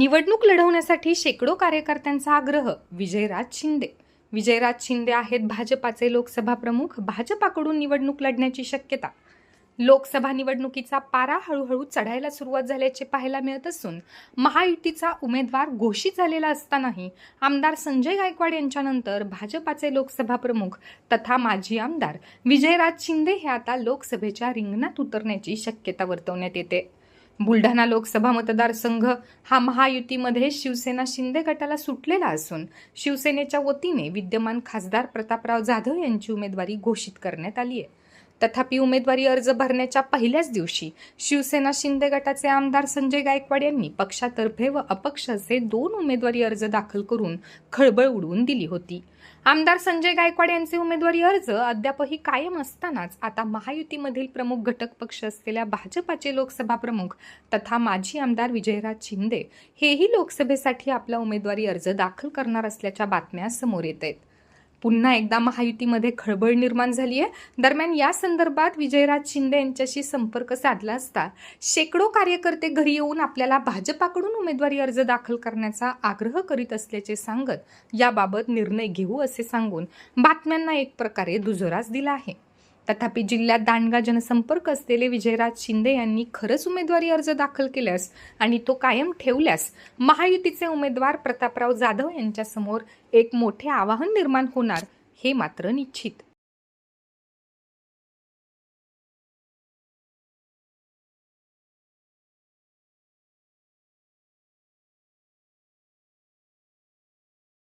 निवडणूक लढवण्यासाठी शेकडो कार्यकर्त्यांचा आग्रह विजयराज शिंदे. विजयराज शिंदे आहेत भाजपाचे लोकसभा प्रमुख. भाजपाकडून निवडणूक लढण्याची शक्यता. लोकसभा निवडणुकीचा पारा हळूहळू चढायला सुरुवात झाल्याचे पाहायला मिळत असून महायुतीचा उमेदवार घोषित झालेला असतानाही आमदार संजय गायकवाड यांच्यानंतर भाजपाचे लोकसभा प्रमुख तथा माजी आमदार विजयराज शिंदे हे आता लोकसभेच्या रिंगणात उतरण्याची शक्यता वर्तवण्यात येते. बुलढाणा लोकसभा मतदारसंघ हा महायुतीमध्ये शिवसेना शिंदे गटाला सुटलेला असून शिवसेनेच्या वतीने विद्यमान खासदार प्रतापराव जाधव यांची उमेदवारी घोषित करण्यात आली आहे. तथापि उमेदवारी अर्ज भरण्याच्या पहिल्याच दिवशी शिवसेना शिंदे गटाचे आमदार संजय गायकवाड यांनी पक्षातर्फे व अपक्ष असे दोन उमेदवारी अर्ज दाखल करून खळबळ उडवून दिली होती. आमदार संजय गायकवाड यांचे उमेदवारी अर्ज अद्यापही कायम असतानाच आता महायुतीमधील प्रमुख घटक पक्ष असलेल्या भाजपाचे लोकसभा प्रमुख तथा माजी आमदार विजयराज शिंदे हेही लोकसभेसाठी आपला उमेदवारी अर्ज दाखल करणार असल्याच्या बातम्या समोर येत आहेत. पुन्हा एकदा महायुतीमध्ये खळबळ निर्माण झाली आहे दरम्यान या संदर्भात विजयराज शिंदे यांच्याशी संपर्क साधला असता शेकडो कार्यकर्ते घरी येऊन आपल्याला भाजपाकडून उमेदवारी अर्ज दाखल करण्याचा आग्रह करीत असल्याचे सांगत याबाबत निर्णय घेऊ असे सांगून बातम्यांना एक प्रकारे दुजोराच दिला आहे. तथापि जिल्ह्यात दांडगा जनसंपर्क असलेले विजयराज शिंदे यांनी खरंच उमेदवारी अर्ज दाखल केल्यास आणि तो कायम ठेवल्यास महायुतीचे उमेदवार प्रतापराव जाधव यांच्यासमोर एक मोठे आवाहन निर्माण होणार हे मात्र निश्चित.